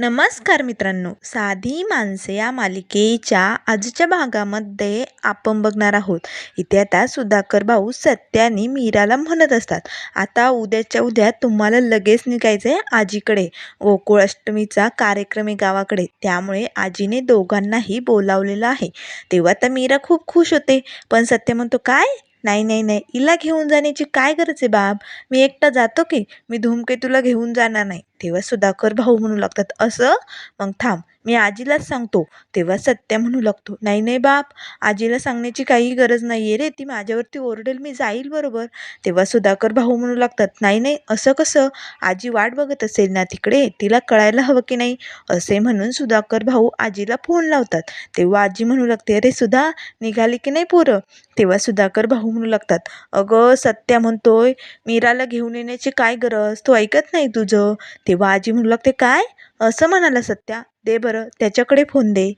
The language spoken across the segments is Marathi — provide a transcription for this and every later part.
नमस्कार मित्रांनो. साधी माणसे या मालिकेच्या आजच्या भागामध्ये आपण बघणार आहोत. इथे आता सुधाकर भाऊ सत्याने मीराला म्हणत असतात. आता उद्याच्या उद्या तुम्हाला लगेच निघायचं आहे आजीकडे. गोकुळ अष्टमीचा कार्यक्रम आहे गावाकडे. त्यामुळे आजीने दोघांनाही बोलावलेलं आहे. तेव्हा तर मीरा खूप खुश होते. पण सत्य म्हणतो काय? नाही नाही नाही. हिला घेऊन जाण्याची काय गरज आहे बाब मी एकटा जातो की? मी धूमकेतूला घेऊन जाणार नाही. तेव्हा सुधाकर भाऊ म्हणू लागतात असं? मग थांब. मी आजीलाच सांगतो. तेव्हा सत्या म्हणू लागतो नाही नाही बाप. आजीला सांगण्याची काही गरज नाही आहे रे. ती माझ्यावरती ओरडेल मी जाईल बरोबर. तेव्हा सुधाकर भाऊ म्हणू लागतात नाही नाही. असं कसं? आजी वाट बघत असेल ना तिकडे? तिला कळायला हवं की नाही? असे म्हणून सुधाकर भाऊ आजीला फोन लावतात. तेव्हा आजी म्हणू लागते अरे सुधा निघाली की नाही पोरं? तेव्हा सुधाकर भाऊ म्हणू लागतात. अगं सत्या म्हणतोय मीराला घेऊन येण्याची काय गरज? तो ऐकत नाही तुझं? तेव्हा आजी म्हणू लागते काय? असं म्हणाला सत्या. दे बरं त्याच्याकडे फोन दे.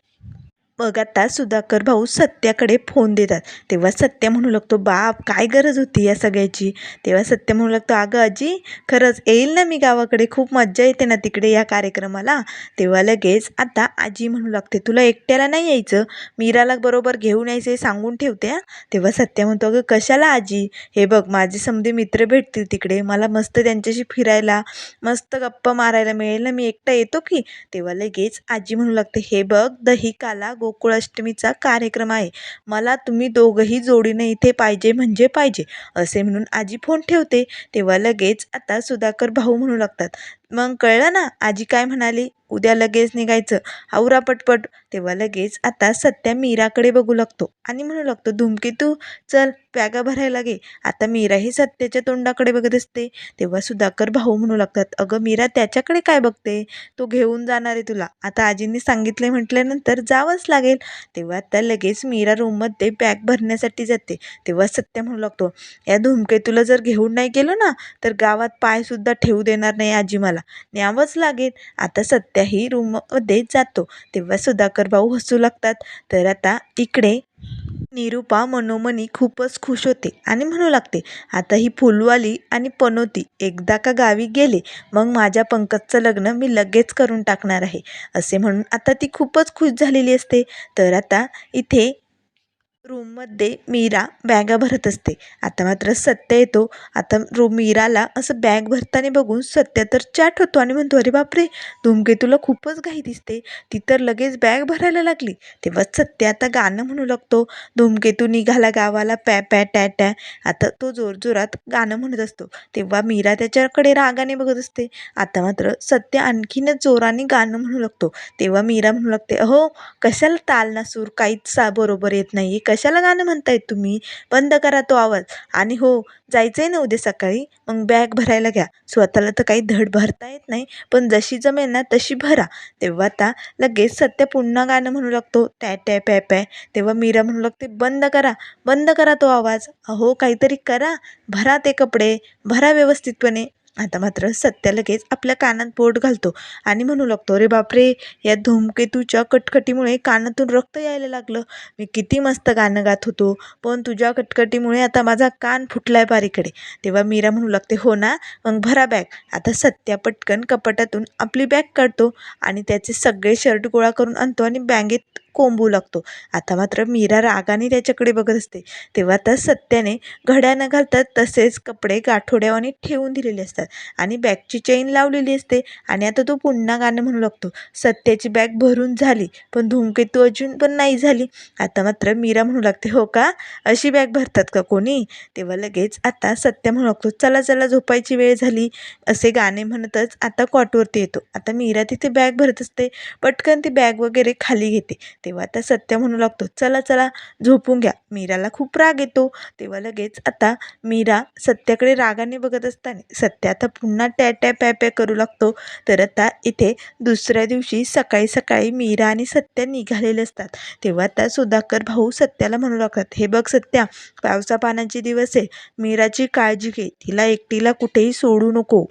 मग आता सुधाकर भाऊ सत्याकडे फोन देतात. तेव्हा सत्य म्हणू लागतो बाप काय गरज होती या सगळ्याची? तेव्हा सत्य म्हणू लागतो अगं आजी खरंच येईल ना मी गावाकडे? खूप मज्जा येते ना तिकडे या कार्यक्रमाला. तेव्हा लगेच आता आजी म्हणू लागते तुला एकट्याला नाही यायचं? मीराला बरोबर घेऊन यायचं हे सांगून ठेवते हा? तेव्हा सत्य म्हणतो अगं कशाला आजी? हे बघ माझे समधे मित्र भेटतील तिकडे. मला मस्त त्यांच्याशी फिरायला मस्त गप्पा मारायला मिळेल ना मी एकटा येतो की? तेव्हा लगेच आजी म्हणू लागते हे बघ दही काला गोकुळाष्टमीचा कार्यक्रम आहे. मला तुम्ही दोघंही जोडीने इथे पाहिजे म्हणजे पाहिजे असे म्हणून आजी फोन ठेवते. तेव्हा लगेच आता सुधाकर भाऊ म्हणू लागतात. मग कळलं ना आजी काय म्हणाली? उद्या लगेच निघायचं. आवरा पटपट. तेव्हा लगेच आता सत्या मीराकडे बघू लागतो. आणि म्हणू लागतो धूमकेतू चल बॅगा भरायला गे आता मीराही सत्याच्या तोंडाकडे बघत असते. तेव्हा सुधाकर भाऊ म्हणू लागतात अगं मीरा त्याच्याकडे काय बघते? तो घेऊन जाणार आहे तुला. आता आजींनी सांगितले म्हटल्यानंतर जावंच लागेल. तेव्हा आता लगेच मीरा रूममध्ये बॅग भरण्यासाठी जाते. तेव्हा सत्य म्हणू लागतो या धूमकेतूला जर घेऊन नाही गेलो ना तर गावात पायसुद्धा ठेवू देणार नाही आजी मला. न्यावंच लागेल. आता सत्याही रूममध्ये जातो. तेव्हा सुधाकर भाऊ हसू लागतात. तर आता इकडे निरूपा मनोमनी खूपच खुश होते आणि म्हणू लागते आता ही फुलवाली आणि पनोती एकदा का गावी गेले मग माझ्या पंकजचं लग्न मी लगेच करून टाकणार आहे. असे म्हणून आता ती खूपच खुश झालेली असते. तर आता इथे रूममध्ये मीरा बॅगा भरत असते. आता मात्र सत्य येतो. आता रो मीराला असं बॅग भरताना बघून सत्य तर चाट होतो आणि म्हणतो अरे बापरे! धूमकेतूला खूपच घाई दिसते. ती तर लगेच बॅग भरायला लागली. तेव्हा सत्य आता गाणं म्हणू लागतो. धूमकेतू निघाला गावाला पॅ पॅ टॅ टॅ आता तो जोरजोरात गाणं म्हणत असतो. तेव्हा मीरा त्याच्याकडे रागाने बघत असते. आता मात्र सत्य आणखीनच जोराने गाणं म्हणू लागतो. तेव्हा मीरा म्हणू लागते अहो कशाला ताल ना सूर काहीच सा बरोबर येत नाही कशाला गाणं म्हणतायत तुम्ही? बंद करा तो आवाज. आणि हो जायचं आहे ना उद्या सकाळी? मग बॅग भरायला घ्या. स्वतःला तर काही धड भरता येत नाही पण जशी जमेल ना तशी भरा. तेव्हा आता लगेच सत्य पुन्हा गाणं म्हणू लागतो. टॅ टॅ पॅ पॅ. तेव्हा मीरा म्हणू लागते बंद करा. बंद करा तो आवाज. अहो काहीतरी करा. भरा ते कपडे. भरा व्यवस्थितपणे. आता मात्र सत्य लगेच आपल्या कानात बोट घालतो आणि म्हणू लागतो अरे बापरे या धूमकेतूच्या कटकटीमुळे कानातून रक्त यायला लागलं. मी किती मस्त गाणं गात होतो पण तुझ्या कटकटीमुळे आता माझा कान फुटलाय बारीकडे. तेव्हा मीरा म्हणू लागते हो ना मग भरा बॅग. आता सत्या पटकन कपाटातून आपली बॅग काढतो आणि त्याचे सगळे शर्ट गोळा करून आणतो आणि बँगेत कोंबू लागतो. आता मात्र मीरा रागाने त्याच्याकडे बघत असते. तेव्हा आता सत्याने घड्या न घालतात तसेच कपडे गाठोड्यावाने ठेवून दिलेले असतात आणि बॅगची चेन लावलेली असते आणि आता तो पुन्हा गाणं म्हणू लागतो. सत्याची बॅग भरून झाली पण धूमकेतू अजून पण नाही झाली. आता मात्र मीरा म्हणू लागते हो का? अशी बॅग भरतात का कोणी? तेव्हा लगेच आता सत्य म्हणू लागतो चला चला झोपायची वेळ झाली. असे गाणे म्हणतच आता कॉटवरती येतो. आता मीरा तिथे बॅग भरत असते पटकन ती बॅग वगैरे खाली घेते. तेव्हा आता सत्य म्हणू लागतो. चला चला झोपून घ्या. मीराला खूप राग येतो. तेव्हा लगेच आता मीरा सत्याकडे रागाने बघत असताना सत्य आता पुन्हा टॅ टॅ पॅ पॅ करू लागतो. तर आता इथे दुसऱ्या दिवशी सकाळी सकाळी मीरा आणि सत्य निघालेले असतात. तेव्हा आता सुधाकर भाऊ सत्याला म्हणू लागतात हे बघ सत्या पावसा पाण्याचे दिवस आहे. मीराची काळजी घे. तिला एकटीला कुठेही सोडू नको.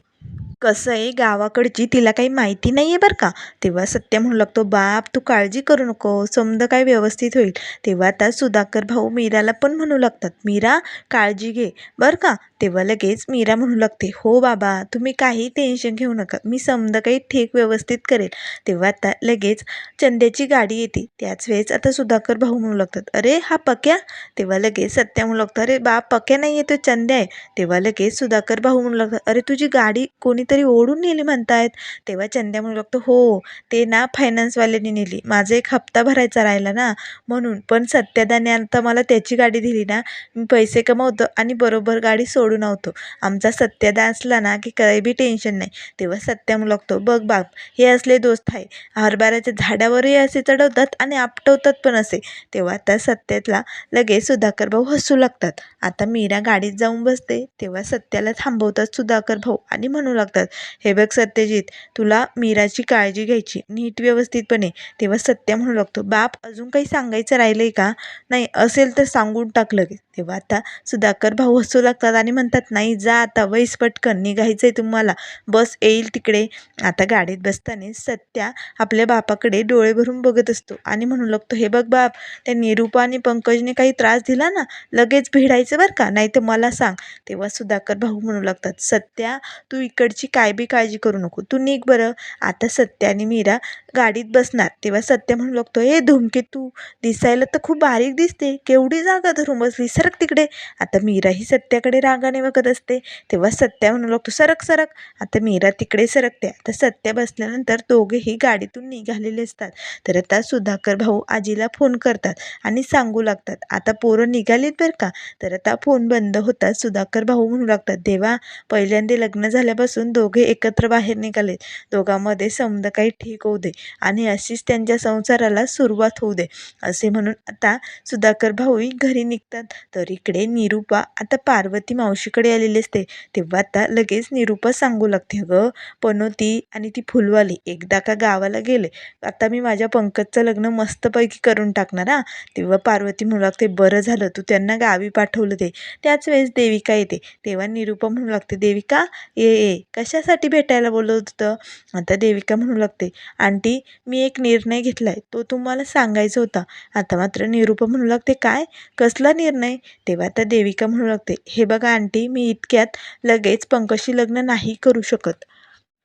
कसं आहे गावाकडची तिला काही माहिती नाही आहे बरं का. तेव्हा सत्या म्हणू लागतो बाप तू काळजी करू नको समजा काय व्यवस्थित होईल. तेव्हा आता सुधाकर भाऊ मीराला पण म्हणू लागतात मीरा काळजी घे. बरं का? तेव्हा लगेच मीरा म्हणू लागते हो बाबा तुम्ही काही टेन्शन घेऊ नका मी समजा काही ठीक व्यवस्थित करेल. तेव्हा आता लगेच चंद्याची गाडी येते त्याच वेळेस आता सुधाकर भाऊ म्हणू लागतात अरे हा पक्या? तेव्हा लगेच सत्या म्हणू लागतं अरे बाप पक्या नाही आहे तो चंद्या आहे. तेव्हा लगेच सुधाकर भाऊ म्हणू लागतात अरे तुझी गाडी कोणी कोणीतरी ओढून नेली म्हणतायत. तेव्हा चंद्या म्हणू लागतो हो ते ना फायनान्सवाल्यांनी नेली. माझा एक हप्ता भरायचा राहिला ना म्हणून. पण सत्यादाने आता मला त्याची गाडी दिली ना. मी पैसे कमवतो आणि बरोबर गाडी सोडून आवतो. आमचा सत्यादा असला ना की काही बी टेन्शन नाही. तेव्हा सत्या म्हणू लागतो बघ बाप हे असले दोस्त आहे. हरभऱ्याच्या झाडावरही असे चढवतात आणि आपटवतात पण असे. तेव्हा त्या सत्यातला लगेच सुधाकर भाऊ हसू लागतात. आता मीरा गाडीत जाऊन बसते. तेव्हा सत्याला थांबवतात सुधाकर भाऊ आणि म्हणू लागतात हे बघ सत्यजित तुला मीराची काळजी घ्यायची. नीट व्यवस्थितपणे. तेव्हा सत्या म्हणू लागतो. बाप अजून काही सांगायचं राहिलं आहे का? नाही असेल तर सांगून टाक लगेच. तेव्हा आता सुधाकर भाऊ हसू लागतात आणि म्हणतात नाही जा आता वैस पटकन निघायचं आहे तुम्हाला. बस येईल तिकडे. आता गाडीत बसताना सत्या आपल्या बापाकडे डोळे भरून बघत असतो आणि म्हणू लागतो हे बघ बाप त्या निरूपा आणि पंकजने काही त्रास दिला ना लगेच भिडायचं बरं का? नाही तर मला सांग. तेव्हा सुधाकर भाऊ म्हणू लागतात सत्या तू इकडची काय बी काळजी करू नको. तू निघ बरं. आता सत्या आणि मीरा गाडीत बसणार. तेव्हा सत्या म्हणू लागतो हे धुमके तू दिसायला तर खूप बारीक दिसते. केवढी जागा धरून बसली? सरक तिकडे. आता मीराही सत्याकडे रागाने बघत असते. तेव्हा सत्या म्हणू लागतो सरक सरक. आता मीरा तिकडे सरकते. आता सत्या बसल्यानंतर दोघेही गाडीतून निघालेले असतात. तर आता सुधाकर भाऊ आजीला फोन करतात आणि सांगू लागतात आता पोरं निघालीत बरं का? तर आता फोन बंद होतात सुधाकर भाऊ म्हणू लागतात देवा पहिल्यांदा लग्न झाल्यापासून दोघे एकत्र बाहेर निघालेत. दोघांमध्ये समजा काही ठीक होऊ दे आणि अशीच त्यांच्या संसाराला सुरुवात होऊ दे. असे म्हणून आता सुधाकर भाऊही घरी निघतात. तर इकडे निरूपा आता पार्वती मावशीकडे आलेली असते. तेव्हा आता लगेच निरूपा सांगू लागते अगं पनोती आणि ती फुलवाली एकदा का गावाला गेले? आता मी माझ्या पंकजचं लग्न मस्तपैकी करून टाकणार हा? तेव्हा पार्वती म्हणू लागते बरं झालं तू त्यांना गावी पाठवलं ते. त्याच वेळेस देविका येते. तेव्हा निरूपा म्हणू लागते देविका ये ये. कशासाठी भेटायला बोलवत होतं? आता देविका म्हणू लागते आंटी मी एक निर्णय घेतला आहे तो तुम्हाला सांगायचा होता. आता मात्र निरूपा म्हणू लागते काय? कसला निर्णय? तेव्हा तर देविका म्हणू लागते हे बघा आंटी मी इतक्यात लगेच पंकजशी लग्न नाही करू शकत.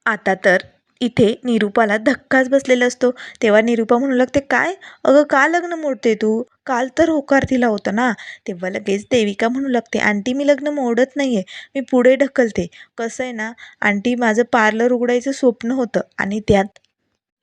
आता तर इथे निरूपाला धक्काच बसलेला असतो. तेव्हा निरूपा म्हणू लागते काय? अगं का लग्न मोडते तू? काल तर होकार दिला होता ना? तेव्हा लगेच देविका म्हणू लागते आंटी मी लग्न मोडत नाही आहे मी पुढे ढकलते. कसं आहे ना आंटी माझं पार्लर उघडायचं स्वप्न होतं आणि त्यात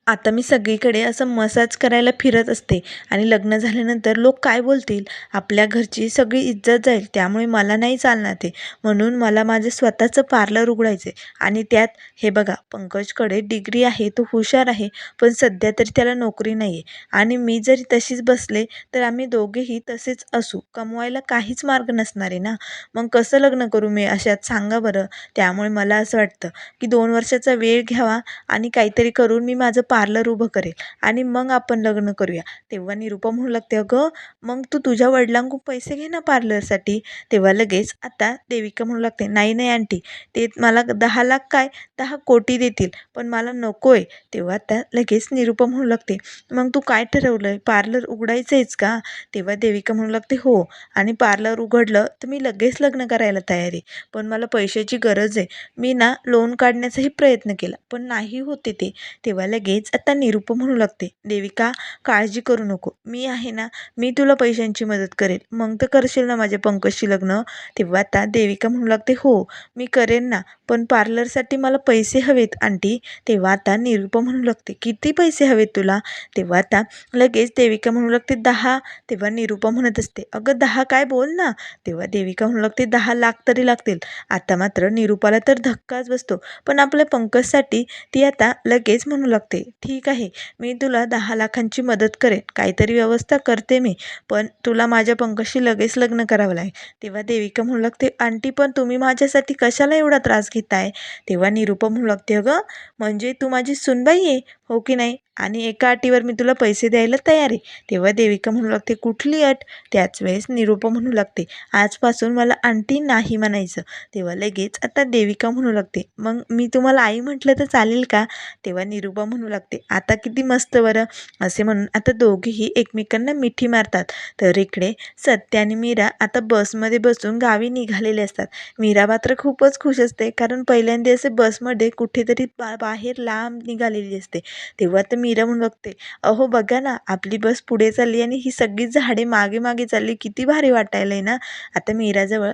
आता मी सगळीकडे असं मसाज करायला फिरत असते आणि लग्न झाल्यानंतर लोक काय बोलतील? आपल्या घरची सगळी इज्जत जाईल त्यामुळे मला नाही चालणार ते. म्हणून मला माझं स्वतःचं पार्लर उघडायचे आणि त्यात हे बघा पंकजकडे डिग्री आहे तो हुशार आहे पण सध्या तरी त्याला नोकरी नाही आहे आणि मी जरी तशीच बसले तर आम्ही दोघेही तसेच असू. कमवायला काहीच मार्ग नसणार आहे ना? मग कसं लग्न करू मी? अशात सांगा बरं. त्यामुळे मला असं वाटतं की दोन वर्षाचा वेळ घ्यावा आणि काहीतरी करून मी माझं पार्लर उभं करेल आणि मग आपण लग्न करूया. तेव्हा निरुपा म्हणू लागते अगं मग तू तुझ्या वडिलांकडून पैसे घे ना पार्लरसाठी. तेव्हा लगेच आता देविका म्हणू लागते नाही नाही आंटी ते मला दहा लाख काय? दहा कोटी देतील पण मला नको आहे तेव्हा आता लगेच निरुपा म्हणू लागते मग तू काय ठरवलं आहे पार्लर उघडायचं आहेच का? तेव्हा देविका म्हणू लागते हो आणि पार्लर उघडलं तर मी लगेच लग्न करायला तयार आहे पण मला पैशाची गरज आहे. मी ना लोन काढण्याचाही प्रयत्न केला पण नाही होते ते. तेव्हा लगेच आता निरूपा म्हणू लागते देविका काळजी करू नको. मी आहे ना मी तुला पैशांची मदत करेल. मग तर करशील ना माझ्या पंकजशी लग्न? तेव्हा आता देविका म्हणू लागते हो मी करेन ना पण पार्लरसाठी मला पैसे हवेत आंटी. तेव्हा आता निरूपा म्हणू लागते किती पैसे हवेत तुला? तेव्हा आता लगेच देविका म्हणू लागते दहा. तेव्हा निरूपा म्हणत असते अगं दहा काय बोल ना. तेव्हा देविका म्हणू लागते दहा लाख तरी लागतील. आता मात्र निरूपाला तर धक्काच बसतो पण आपल्या पंकजसाठी ती आता लगेच म्हणू लागते ठीक आहे. मी तुला दहा लाखांची मदत करेन. काहीतरी व्यवस्था करते मी. पण तुला माझ्या पंकजशी लगेच लग्न करावं लागेल. तेव्हा देविका म्हणू लागते आंटी पण तुम्ही माझ्यासाठी कशाला एवढा त्रास घेताय? तेव्हा निरुपम म्हणू लागते अगं म्हणजे तू माझी सुनबाई आहे हो की नाही? आणि एका अटीवर मी तुला पैसे द्यायला तयार आहे. तेव्हा देविका म्हणू लागते कुठली अट? त्याच वेळेस निरूपा म्हणू लागते आजपासून मला आंटी नाही म्हणायचं. तेव्हा लगेच आता देविका म्हणू लागते मग मी तुम्हाला आई म्हटलं तर चालेल का? तेव्हा निरूपा म्हणू लागते आता किती मस्त बरं असे म्हणून आता दोघेही एकमेकांना मिठी मारतात. तर इकडे सत्य आणि मीरा आता बसमध्ये बसून गावी निघालेले असतात. मीरा मात्र खूपच खुश असते कारण पहिल्यांदा असे बसमध्ये कुठेतरी बा बाहेर लांब निघालेली असते. तेव्हा तर मिरवून बघते. अहो बघा ना आपली बस पुढे चालली आणि ही सगळी झाडे मागे मागे चालली. किती भारी वाटायला ना. आता मीराजवळ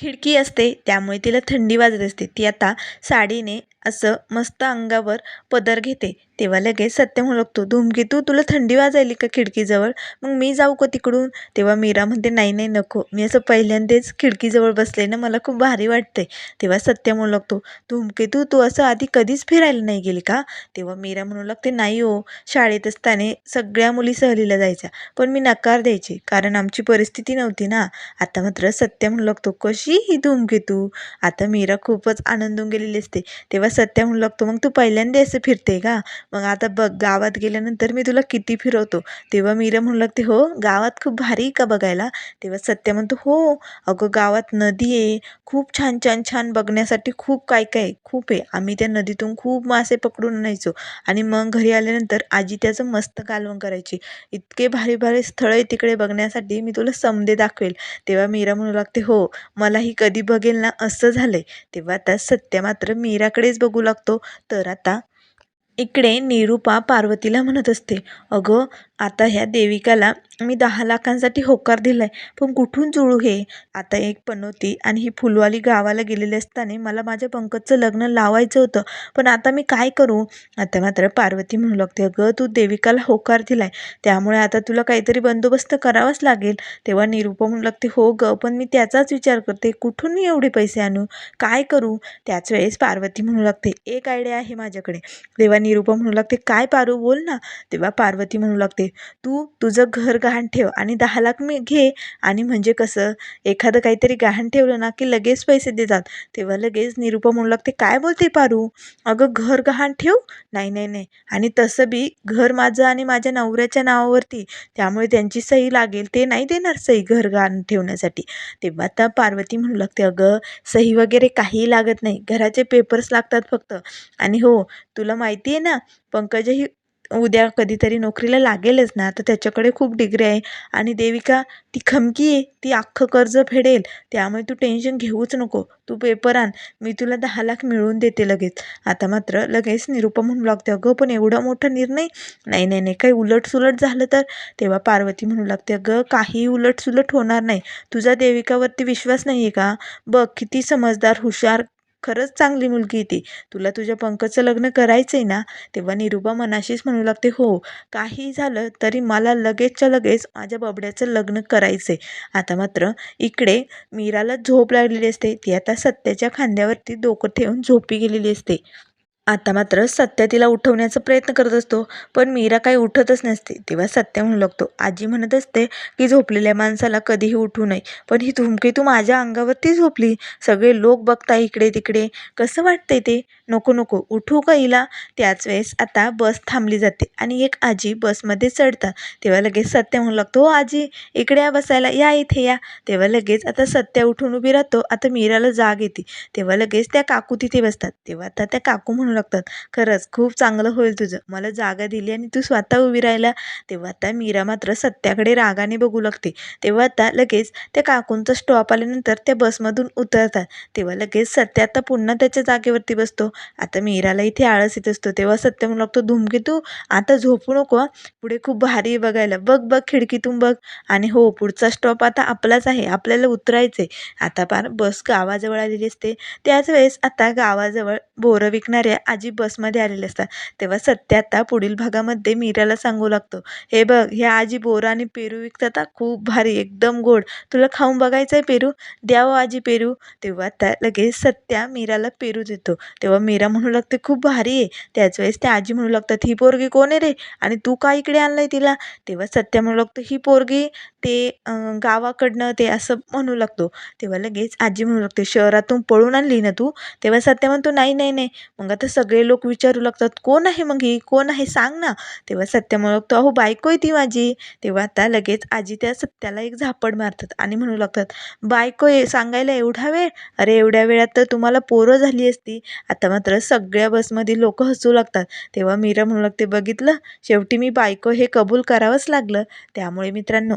खिडकी असते त्यामुळे तिला थंडी वाजत असते. ती आता साडीने असं मस्त अंगावर पदर घेते. तेव्हा लगेच सत्य म्हणू लागतो धूमकेतू तुला थंडी वाजायली का खिडकीजवळ? मग मी जाऊ का तिकडून? तेव्हा मीरा म्हणते नाही नाही नको. मी असं पहिल्यांदाच खिडकीजवळ बसले ना मला खूप भारी वाटते तेव्हा सत्य म्हणू लागतो धूमकेतू तू असं आधी कधीच फिरायला नाही गेली का? तेव्हा मीरा म्हणू लागते नाही हो. शाळेत असताना सगळ्या मुली सहलीला जायच्या पण मी नकार द्यायचे कारण आमची परिस्थिती नव्हती ना. आता मात्र सत्य म्हणू लागतो कशी ही धूमकेतू आता मीरा खूपच आनंदून गेलेली असते. तेव्हा सत्य म्हणू लागतो मग तू पहिल्यांदा असं फिरते का? मग आता बघ गावात गेल्यानंतर मी तुला किती फिरवतो. तेव्हा मीरा म्हणू लागते हो गावात खूप भारी का बघायला? तेव्हा सत्य म्हणतो हो अगं गावात नदी आहे. खूप छान छान छान बघण्यासाठी खूप काय काय आहे, खूप आहे. आम्ही त्या नदीतून खूप मासे पकडून आणायचो आणि मग घरी आल्यानंतर आजी त्याचं मस्त कालवण करायची. इतके भारी भारी स्थळं आहे तिकडे बघण्यासाठी. मी तुला समदे दाखवेल. तेव्हा मीरा म्हणू लागते हो मलाही कधी बघेल ना असं झालं आहे तेव्हा आता सत्य मात्र मीराकडेच बघू लागतो. तर आता इकडे निरूपा पार्वतीला म्हणत असते अगं आता ह्या देविकाला मी दहा लाखांसाठी होकार दिला आहे पण कुठून जुळू हे? आता एक पनोती आणि ही फुलवाली गावाला गेलेली असताना मला माझ्या पंकजचं लग्न लावायचं होतं पण आता मी काय करू? आता मात्र पार्वती म्हणू लागते अगं तू देविकाला होकार दिला आहे त्यामुळे आता तुला काहीतरी बंदोबस्त करावाच लागेल. तेव्हा निरूपा म्हणू लागते हो ग पण मी त्याचाच विचार करते कुठून मी एवढे पैसे आणू? काय करू? त्याच वेळेस पार्वती म्हणू लागते एक आयडिया आहे माझ्याकडे. तेव्हा निरूपा म्हणू लागते काय पारू बोल ना. तेव्हा पार्वती म्हणू लागते तू तुझं घर गहाण ठेव आणि दहा लाख मी घे. आणि म्हणजे कसं? एखादं काहीतरी गहाण ठेवलं ना की लगेच पैसे देतात. तेव्हा लगेच निरूपा म्हणू लागते काय बोलते पारू? अगं घर गहाण ठेव. नाही नाही नाही. आणि तसं बी घर माझं आणि माझ्या नवऱ्याच्या नावावरती. त्यामुळे त्यांची सही लागेल ते नाही देणार सही घर गहाण ठेवण्यासाठी. तेव्हा आता पार्वती म्हणू लागते अगं सही वगैरे काहीही लागत नाही. घराचे पेपर्स लागतात फक्त. आणि हो तुला माहिती आहे ना पंकजही उद्या कधीतरी नोकरीला लागेलच ना तर त्याच्याकडे खूप डिग्री आहे. आणि देविका ती खमकी आहे ती अख्खं कर्ज फेडेल त्यामुळे तू टेन्शन घेऊच नको. तू पेपर आण मी तुला दहा लाख मिळवून देते लगेच. आता मात्र लगेच निरुपा म्हणू लागते अगं पण एवढा मोठा निर्णय? नाही नाही नाही काही उलटसुलट झालं तर? तेव्हा पार्वती म्हणू लागते अगं काही उलटसुलट होणार नाही. तुझा देविकावरती विश्वास नाही आहे का? बघ किती समजदार हुशार खरंच चांगली मुलगी आहे ती. तुला तुझ्या पंकजचं लग्न करायचं आहे ना तेव्हा निरूपा मनाशीच म्हणू लागते हो काही झालं तरी मला लगेचच्या लगेच माझ्या बबड्याचं लग्न करायचं आहे आता मात्र इकडे मीराला झोप लागलेली असते. ती आता सत्याच्या खांद्यावरती डोकं ठेवून झोपी गेलेली असते. आता मात्र सत्या तिला उठवण्याचा प्रयत्न करत असतो पण मीरा काही उठतच नसते. तेव्हा सत्या म्हणू लागतो आजी म्हणत असते की झोपलेल्या माणसाला कधीही उठू नये पण ही धूमकेतू माझ्या अंगावरती झोपली. सगळे लोक बघताय इकडे तिकडे. कसं वाटतंय ते? नको नको उठू का हिला? त्याच वेळेस आता बस थांबली जाते आणि एक आजी बसमध्ये चढतात तेव्हा लगेच सत्या म्हणू लागतो हो आजी इकडे या बसायला या इथे या. तेव्हा लगेच आता सत्या उठून उभी राहतो आता मीराला जाग येते. तेव्हा लगेच त्या काकू तिथे बसतात. तेव्हा आता त्या काकू म्हणून म्हणू लागतात. खरंच खूप चांगलं होईल तुझं. मला जागा दिली आणि तू स्वतः उभी राहिला. तेव्हा आता मीरा मात्र सत्याकडे रागाने बघू लागते. तेव्हा आता लगेच त्या काकूंचा स्टॉप आल्यानंतर त्या बसमधून उतरतात. तेव्हा लगेच सत्य आता पुन्हा त्याच्या जागेवरती बसतो. आता मीराला इथे आळस येत असतो. तेव्हा सत्य म्हणू लागतो धुमके तू आता झोपू नको पुढे खूप भारी बघायला. बघ बघ खिडकीतून बघ. आणि हो पुढचा स्टॉप आता आपलाच आहे. आपल्याला उतरायचं आहे आता पार बस गावाजवळ आलेली असते. त्याच वेळेस आता गावाजवळ बोरं विकणाऱ्या आजी बसमध्ये आलेले असतात. तेव्हा सत्य आता पुढील भागामध्ये मीराला सांगू लागतो. हे बघ ह्या आजी बोरं आणि पेरू विकतात खूप भारी एकदम गोड. तुला खाऊन बघायचं आहे पेरू? द्या हो आजी पेरू. तेव्हा त्या लगेच सत्या मीराला पेरू देतो. तेव्हा मीरा म्हणू लागते खूप भारी आहे. त्याच वेळेस त्या आजी म्हणू लागतात ही पोरगी कोण आहे रे? आणि तू का इकडे आणलंय तिला? तेव्हा सत्या म्हणू लागतो ही पोरगी ते गावाकडनं ते असं म्हणू लागतो. तेव्हा लगेच आजी म्हणू लागते शहरातून पळून आणली ना तू? तेव्हा सत्या म्हणतो नाही नाही नाही. मग आता सगळे लोक विचारू लागतात कोण आहे मग ही? कोण आहे? सांग ना. तेव्हा सत्या म्हणू लागतो अहो बायको आहे ती माझी. तेव्हा आता लगेच आजी त्या सत्याला एक झापड मारतात आणि म्हणू लागतात बायको आहे सांगायला एवढा वेळ? अरे एवढ्या वेळात तर तुम्हाला पोरं झाली असती. आता मात्र सगळ्या बसमध्ये लोक हसू लागतात. तेव्हा मीरा म्हणू लागते बघितलं? शेवटी मी बायको हे कबूल करावंच लागलं. त्यामुळे मित्रांनो